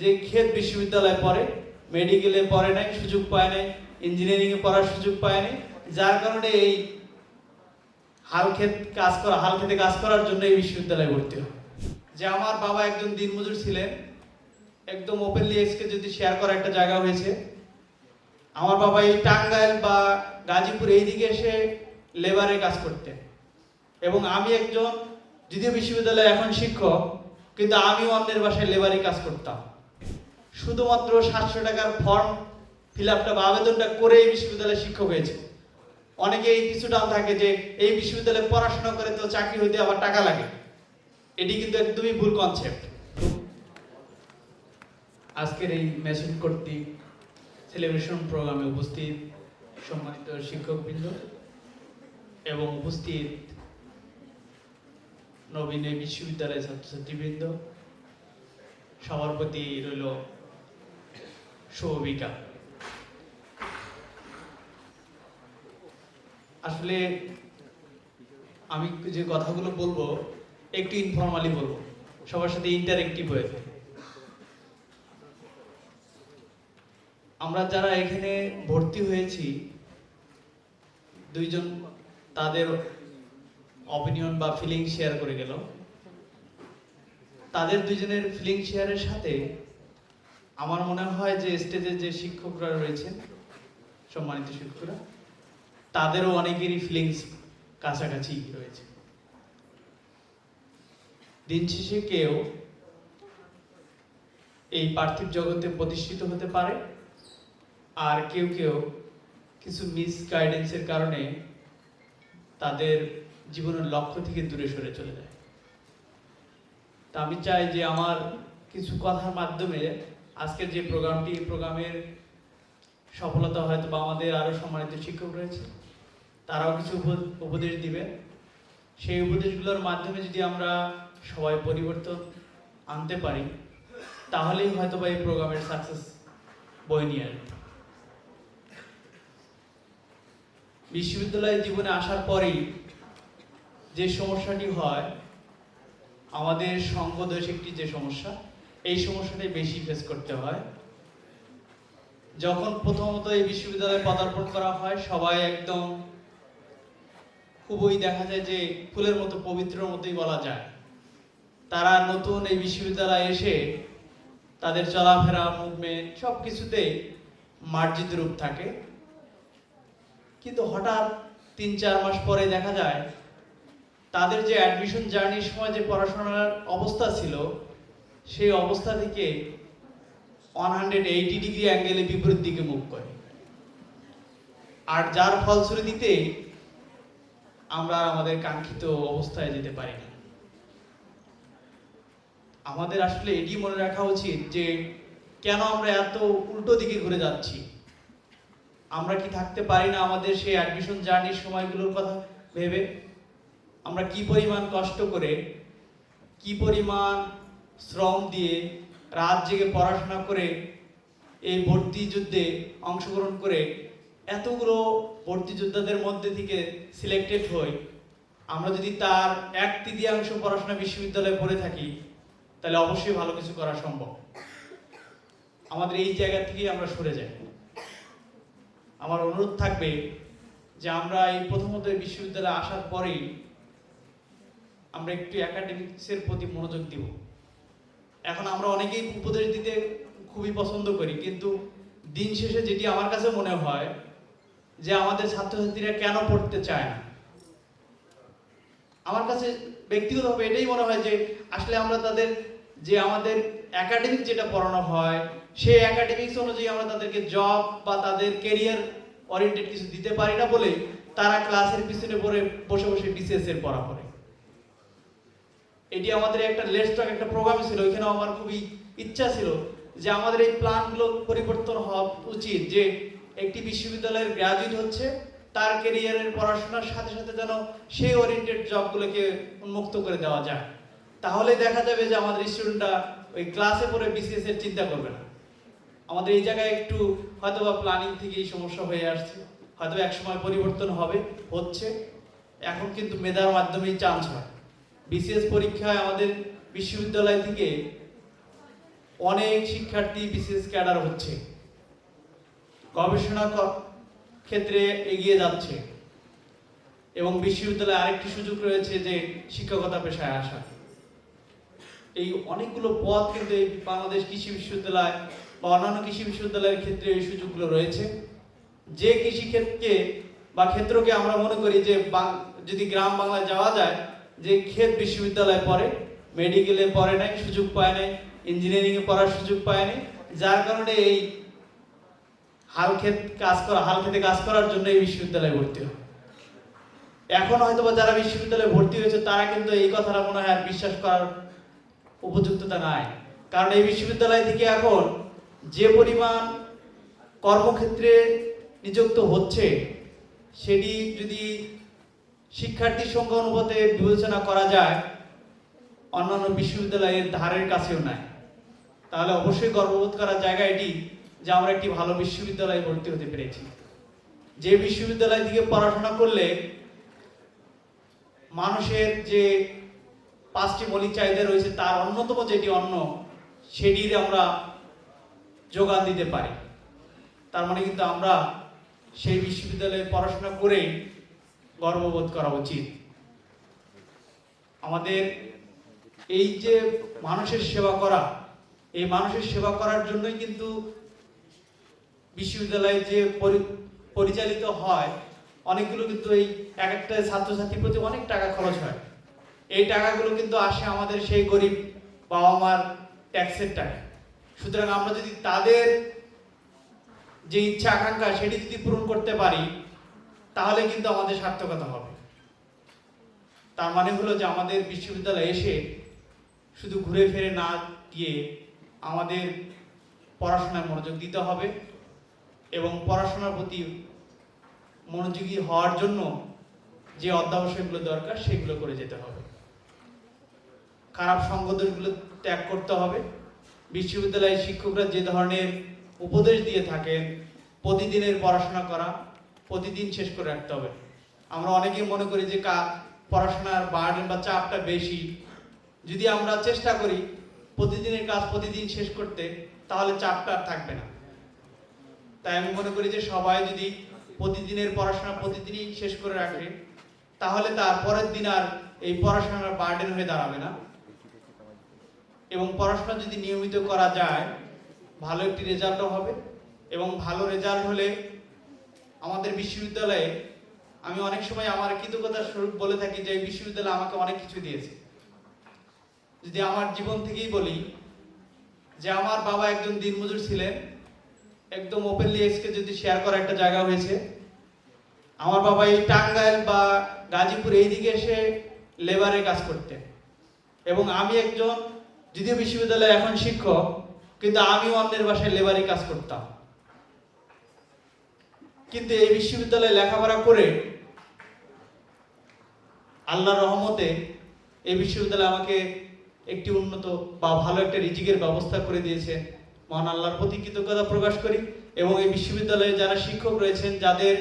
যে ক্ষেত বিশ্ববিদ্যালয়ে পড়ে মেডিকেলে পড়ে নাই, সুযোগ পায় নাই ইঞ্জিনিয়ারিংয়ে পড়ার সুযোগ পায় নাই, যার কারণে এই হাল ক্ষেত কাজ করা, হাল খেতে কাজ করার জন্য এই বিশ্ববিদ্যালয়ে ভর্তি হয়। যে আমার বাবা একজন দিনমজুর ছিলেন, একদম ওপেনলি এক্সকে যদি শেয়ার করা একটা জায়গা হয়েছে, আমার বাবা এই টাঙ্গাইল বা গাজীপুর এই দিকে এসে লেবারে কাজ করতেন। এবং আমি একজন যদিও বিশ্ববিদ্যালয়ে এখন শিক্ষক, কিন্তু আমি অন্যের বাসায় লেবারি কাজ করতাম। শুধুমাত্র সাতশো টাকার ফর্ম ফিল আপটা বা আবেদনটা করে এই বিশ্ববিদ্যালয়ে শিক্ষক হয়েছে। অনেকে এই কিছুটাও থাকে যে এই বিশ্ববিদ্যালয়ে পড়াশোনা করে তো চাকরি হইতে আবার টাকা লাগে। এটি কিন্তু একদমই ভুল কনসেপ্ট আজকের এই মেশিন কর্তৃক সেলিব্রেশন প্রোগ্রামে উপস্থিত সম্মানিত শিক্ষকবৃন্দ এবং উপস্থিত নবীন বিশ্ববিদ্যালয়ের ছাত্রছাত্রীবৃন্দ। সবার প্রতি রইল শুভবিকা আসলে আমি যে কথাগুলো বলব, একটু ইনফর্মালি বলব। সবার সাথে ইন্টারেক্টিভ হয়ে আমরা যারা এখানে ভর্তি হয়েছি, দুইজন তাদের অপিনিয়ন বা ফিলিং শেয়ার করে গেল তাদের দুইজনের ফিলিং শেয়ারের সাথে আমার মনে হয় যে স্টেজে যে শিক্ষকরা রয়েছেন, সম্মানিত শিক্ষকরা, তাদেরও অনেকেরই ফিলিংস কাছাকাছি রয়েছে। দিন শেষে কেউ এই পার্থিব জগতে প্রতিষ্ঠিত হতে পারে, আর কেউ কেউ কিছু মিস গাইডেন্সের কারণে তাদের জীবনের লক্ষ্য থেকে দূরে সরে চলে যায়। তা আমি চাই যে আমার কিছু কথার মাধ্যমে আজকের যে প্রোগ্রামটি, এই প্রোগ্রামের সফলতা হয়তো বা আমাদের আরও সম্মানিত শিক্ষক রয়েছে। তারাও কিছু উপদেশ দিবে সেই উপদেশগুলোর মাধ্যমে যদি আমরা সবাই পরিবর্তন আনতে পারি, তাহলেই হয়তো বা এই প্রোগ্রামের সাকসেস বয়ে নিয়ে আসবে। বিশ্ববিদ্যালয় জীবনে আসার পরেই যে সমস্যাটি হয়, আমাদের সঙ্গদোষ একটি যে সমস্যা এই সমস্যাটাই বেশি ফেস করতে হয়। যখন প্রথমত এই বিশ্ববিদ্যালয়ে পদার্পণ করা হয়, সবাই একদম খুবই দেখা যায় যে ফুলের মতো পবিত্র মতোই বলা যায়। তারা নতুন এই বিশ্ববিদ্যালয়ে এসে তাদের চলাফেরা মুভমেন্ট সব কিছুতেই মার্জিত রূপ থাকে। কিন্তু হঠাৎ তিন, চার মাস পরে দেখা যায়, তাদের যে অ্যাডমিশন জার্নির সময় যে পড়াশোনার অবস্থা ছিল সেই অবস্থা থেকে ওয়ান হান্ড্রেড এইটি ডিগ্রি অ্যাঙ্গেলে বিপরীত দিকে মুখ করে। আর যার ফলশ্রুতিতে আমরা আমাদের কাঙ্ক্ষিত অবস্থায় যেতে পারি না আমাদের আসলে এটি মনে রাখা উচিত যে, কেন আমরা এত উল্টো দিকে ঘুরে যাচ্ছি? আমরা কি থাকতে পারি না আমাদের সেই অ্যাডমিশন জার্নির সময়গুলোর কথা ভেবে? আমরা কি পরিমাণ কষ্ট করে, কি পরিমাণ শ্রম দিয়ে রাত জেগে পড়াশোনা করে এই ভর্তি যুদ্ধে অংশগ্রহণ করে এতগুলো ভর্তি যোদ্ধাদের মধ্যে থেকে সিলেক্টেড হই। আমরা যদি তার এক তৃতীয়াংশ পড়াশোনা বিশ্ববিদ্যালয়ে পড়ে থাকি, তাহলে অবশ্যই ভালো কিছু করা সম্ভব। আমাদের এই জায়গা থেকেই আমরা সরে যাই। আমার অনুরোধ থাকবে যে আমরা এই প্রথমত বিশ্ববিদ্যালয়ে আসার পরেই আমরা একটু একাডেমিক্সের প্রতি মনোযোগ দিব। এখন আমরা অনেকেই উপদেশ দিতে খুবই পছন্দ করি, কিন্তু দিন শেষে যেটি আমার কাছে মনে হয় যে আমাদের ছাত্রছাত্রীরা কেন পড়তে চায় না? আমার কাছে ব্যক্তিগতভাবে এটাই মনে হয় যে আসলে আমরা তাদের যে আমাদের একাডেমিক যেটা পড়ানো হয়, সেই একাডেমিক্স অনুযায়ী আমরা তাদেরকে জব বা তাদের কেরিয়ার ওরিয়েন্টেড কিছু দিতে পারি না বলে তারা ক্লাসের পিছনে পড়ে বসে বসে বিসিএস এর পড়া করে এটি আমাদের একটা লেস্টক একটা প্রোগ্রাম ছিল ওইখানে আমার খুবই ইচ্ছা ছিল যে আমাদের এই প্ল্যানগুলো পরিবর্তন হওয়া উচিত, যে একটি বিশ্ববিদ্যালয়ের গ্রাজুয়েট হচ্ছে, তার ক্যারিয়ারের পড়াশোনার সাথে সাথে যেন সেই ওরিয়েন্টেড জবগুলোকে উন্মুক্ত করে দেওয়া যায়। তাহলে দেখা যাবে যে আমাদের স্টুডেন্টরা ওই ক্লাসে পড়ে বিসিএস এর চিন্তা করবে না। আমাদের এই জায়গায় একটু হয়তো বা প্ল্যানিং থেকে এই সমস্যা হয়ে আসছে হয়তো এক সময় পরিবর্তন হবে, হচ্ছে। এখন কিন্তু মেধার মাধ্যমেই চান্স হয়। বিসিএস পরীক্ষায় আমাদের বিশ্ববিদ্যালয় থেকে অনেক শিক্ষার্থী বিশেষ ক্যাডার হচ্ছে। গবেষণা ক্ষেত্রে এগিয়ে যাচ্ছে। এবং বিশ্ববিদ্যালয়ে আরেকটি সুযোগ রয়েছে যে শিক্ষকতা পেশায় আসা। এই অনেকগুলো পথ কিন্তু এই বাংলাদেশ কৃষি বিশ্ববিদ্যালয় বা অন্যান্য কৃষি বিশ্ববিদ্যালয়ের ক্ষেত্রে এই সুযোগগুলো রয়েছে। যে কৃষি ক্ষেত্রকে বা ক্ষেত্রকে আমরা মনে করি যে যদি গ্রাম বাংলায় যাওয়া যায় যে ক্ষেত বিশ্ববিদ্যালয়ে পড়ে মেডিকেলে পড়ে নাই, সুযোগ পায় নাই ইঞ্জিনিয়ারিংয়ে পড়ার সুযোগ পায় নাই, যার কারণে এই হাল ক্ষেত কাজ করা, হাল খেতে কাজ করার জন্য এই বিশ্ববিদ্যালয়ে ভর্তি হয়। এখন হয়তো যারা বিশ্ববিদ্যালয়ে ভর্তি হয়েছে, তারা কিন্তু এই কথাটা মনে হয় আর বিশ্বাস করার উপযুক্ততা নাই। কারণ এই বিশ্ববিদ্যালয় থেকে এখন যে পরিমাণ কর্মক্ষেত্রে নিযুক্ত হচ্ছে, সেটি যদি শিক্ষার্থীর সংখ্যা অনুপাতে বিবেচনা করা যায়, অন্যান্য বিশ্ববিদ্যালয়ের ধারের কাছেও নাই। তাহলে অবশ্যই গর্ববোধ করার জায়গা এটি যে আমরা একটি ভালো বিশ্ববিদ্যালয়ে ভর্তি হতে পেরেছি। যে বিশ্ববিদ্যালয় দিকে পড়াশোনা করলে মানুষের যে পাঁচটি মৌলিক চাহিদা রয়েছে, তার অন্যতম যেটি অন্য সেটির আমরা যোগান দিতে পারি। তার মানে কিন্তু আমরা সেই বিশ্ববিদ্যালয়ে পড়াশোনা করেই গর্ববোধ করা উচিত। আমাদের এই যে মানুষের সেবা করা, এই মানুষের সেবা করার জন্যই কিন্তু বিশ্ববিদ্যালয়ে যে পরি- পরিচালিত হয়, অনেকগুলো কিন্তু এই এক একটা ছাত্রছাত্রীর প্রতি অনেক টাকা খরচ হয়। এই টাকাগুলো কিন্তু আসে আমাদের সেই গরিব বাবা মার ট্যাক্সের টাকা সুতরাং আমরা যদি তাদের যে ইচ্ছা আকাঙ্ক্ষা সেটি যদি পূরণ করতে পারি তাহলে কিন্তু আমাদের সার্থকতা হবে। তার মানে হলো যে আমাদের বিশ্ববিদ্যালয়ে এসে শুধু ঘুরে ফিরে না গিয়ে আমাদের পড়াশোনায় মনোযোগ দিতে হবে এবং পড়াশোনার প্রতি মনোযোগী হওয়ার জন্য যে অধ্যাবসায়গুলো দরকার সেগুলো করে যেতে হবে। খারাপ সঙ্গতগুলো ত্যাগ করতে হবে। বিশ্ববিদ্যালয়ের শিক্ষকরা যে ধরনের উপদেশ দিয়ে থাকেন, প্রতিদিনের পড়াশোনা করা প্রতিদিন শেষ করে রাখতে হবে। আমরা অনেকেই মনে করি যে কা পড়াশোনার বার্ডেন বা চাপটা বেশি। যদি আমরা চেষ্টা করি প্রতিদিনের কাজ প্রতিদিন শেষ করতে, তাহলে চাপটা আর থাকবে না। তাই আমি মনে করি যে সবাই যদি প্রতিদিনের পড়াশোনা প্রতিদিনই শেষ করে রাখে, তাহলে তার পরের দিন আর এই পড়াশোনার বার্ডেন হয়ে দাঁড়াবে না। এবং পড়াশোনা যদি নিয়মিত করা যায়, ভালো একটি রেজাল্টও হবে। এবং ভালো রেজাল্ট হলে আমাদের বিশ্ববিদ্যালয়ে আমি অনেক সময় আমার কৃতজ্ঞতার স্বরূপ বলে থাকি যে বিশ্ববিদ্যালয় আমাকে অনেক কিছু দিয়েছে। যদি আমার জীবন থেকেই বলি যে আমার বাবা একজন দিনমজুর ছিলেন, একদম ওপেনলি এসকে যদি শেয়ার করা একটা জায়গা হয়েছে, আমার বাবা এই টাঙ্গাইল বা গাজীপুর এই দিকে এসে লেবারে কাজ করতেন। এবং আমি একজন যদিও বিশ্ববিদ্যালয়ে এখন শিক্ষক, কিন্তু আমি অন্যের বাসায় লেবারি কাজ করতাম। কিন্তু এই বিশ্ববিদ্যালয়ে লেখাপড়া করে আল্লাহর রহমতে এই বিশ্ববিদ্যালয় আমাকে একটি উন্নত বা ভালো একটা রিজিকের ব্যবস্থা করে দিয়েছে। মহান আল্লাহর প্রতি কৃতজ্ঞতা প্রকাশ করি এবং এই বিশ্ববিদ্যালয়ে যারা শিক্ষক রয়েছেন, যাদের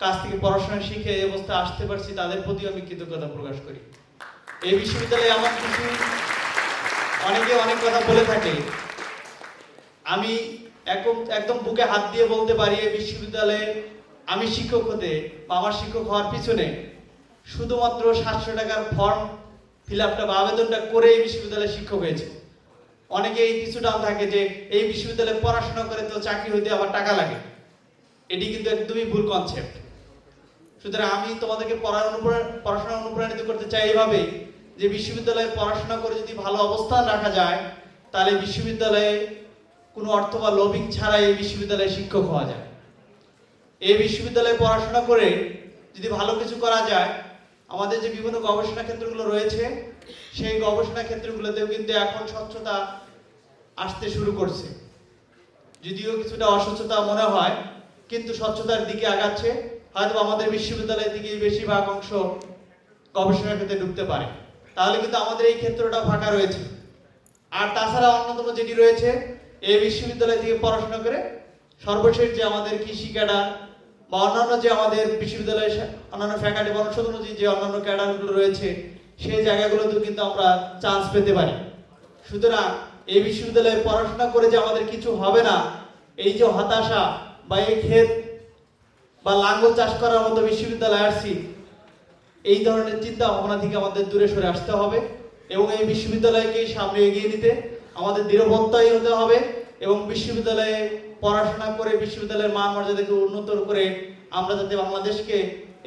কাছ থেকে পড়াশোনা শিখে এই অবস্থায় আসতে পারছি, তাদের প্রতি আমি কৃতজ্ঞতা প্রকাশ করি। এই বিশ্ববিদ্যালয়ে আমার কিছু অনেকে অনেক কথা বলে থাকে। আমি একদম একদম বুকে হাত দিয়ে বলতে পারি এই বিশ্ববিদ্যালয়ে আমি শিক্ষক হতে বা আমার শিক্ষক হওয়ার পিছনে শুধুমাত্র সাতশো টাকার ফর্ম ফিল আপটা বা আবেদনটা করে এই বিশ্ববিদ্যালয়ে শিক্ষক হয়েছে। অনেকে এই কিছুটাও থাকে যে এই বিশ্ববিদ্যালয়ে পড়াশোনা করে তো চাকরি হইতে আবার টাকা লাগে। এটি কিন্তু একদমই ভুল কনসেপ্ট সুতরাং আমি তোমাদেরকে পড়ার পড়াশোনা অনুপ্রাণিত করতে চাই এইভাবে যে বিশ্ববিদ্যালয়ে পড়াশোনা করে যদি ভালো অবস্থান রাখা যায়, তাহলে বিশ্ববিদ্যালয়ে কোনো অর্থ বা লবিং ছাড়াই এই বিশ্ববিদ্যালয়ে শিক্ষক হওয়া যায়। এই বিশ্ববিদ্যালয়ে পড়াশোনা করে যদি ভালো কিছু করা যায়, আমাদের যে বিভিন্ন গবেষণা ক্ষেত্রগুলো রয়েছে, সেই গবেষণা ক্ষেত্রগুলোতেও কিন্তু এখন স্বচ্ছতা আসতে শুরু করছে। যদিও কিছুটা অস্বচ্ছতা মনে হয়, কিন্তু স্বচ্ছতার দিকে আগাচ্ছে। হয়তো আমাদের বিশ্ববিদ্যালয় থেকে বেশিরভাগ অংশ গবেষণার ক্ষেত্রে ঢুকতে পারে। তাহলে কিন্তু আমাদের এই ক্ষেত্রটা ফাঁকা রয়েছে। আর তাছাড়া অন্যতম যেটি রয়েছে এই বিশ্ববিদ্যালয় থেকে পড়াশোনা করে সর্বশেষ যে আমাদের কৃষি ক্যাডার বা অন্যান্য যে আমাদের বিশ্ববিদ্যালয়ের অন্যান্য ফ্যাকাল্টি বা অনুষদ অনুযায়ী যে অন্যান্য ক্যাডারগুলো রয়েছে, সেই জায়গাগুলোতেও কিন্তু আমরা চান্স পেতে পারি। সুতরাং এই বিশ্ববিদ্যালয়ে পড়াশোনা করে যে আমাদের কিছু হবে না, এই যে হতাশা বা এই ক্ষেত বা লাঙ্গল চাষ করার মতো বিশ্ববিদ্যালয়ে আসছি, এই ধরনের চিন্তা ভাবনা থেকে আমাদের দূরে সরে আসতে হবে এবং এই বিশ্ববিদ্যালয়কে সামনে এগিয়ে নিতে আমাদের দৃঢ়বত্তাই হতে হবে। এবং বিশ্ববিদ্যালয়ে পড়াশোনা করে বিশ্ববিদ্যালয়ের মান মর্যাদাকে উন্নত করে আমরা যাতে বাংলাদেশকে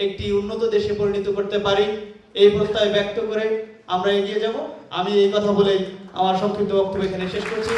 একটি উন্নত দেশে পরিণত করতে পারি, এই প্রস্তাবে ব্যক্ত করে আমরা এগিয়ে যাব। আমি এই কথা বলেই আমার সংক্ষিপ্ত বক্তব্য এখানে শেষ করছি।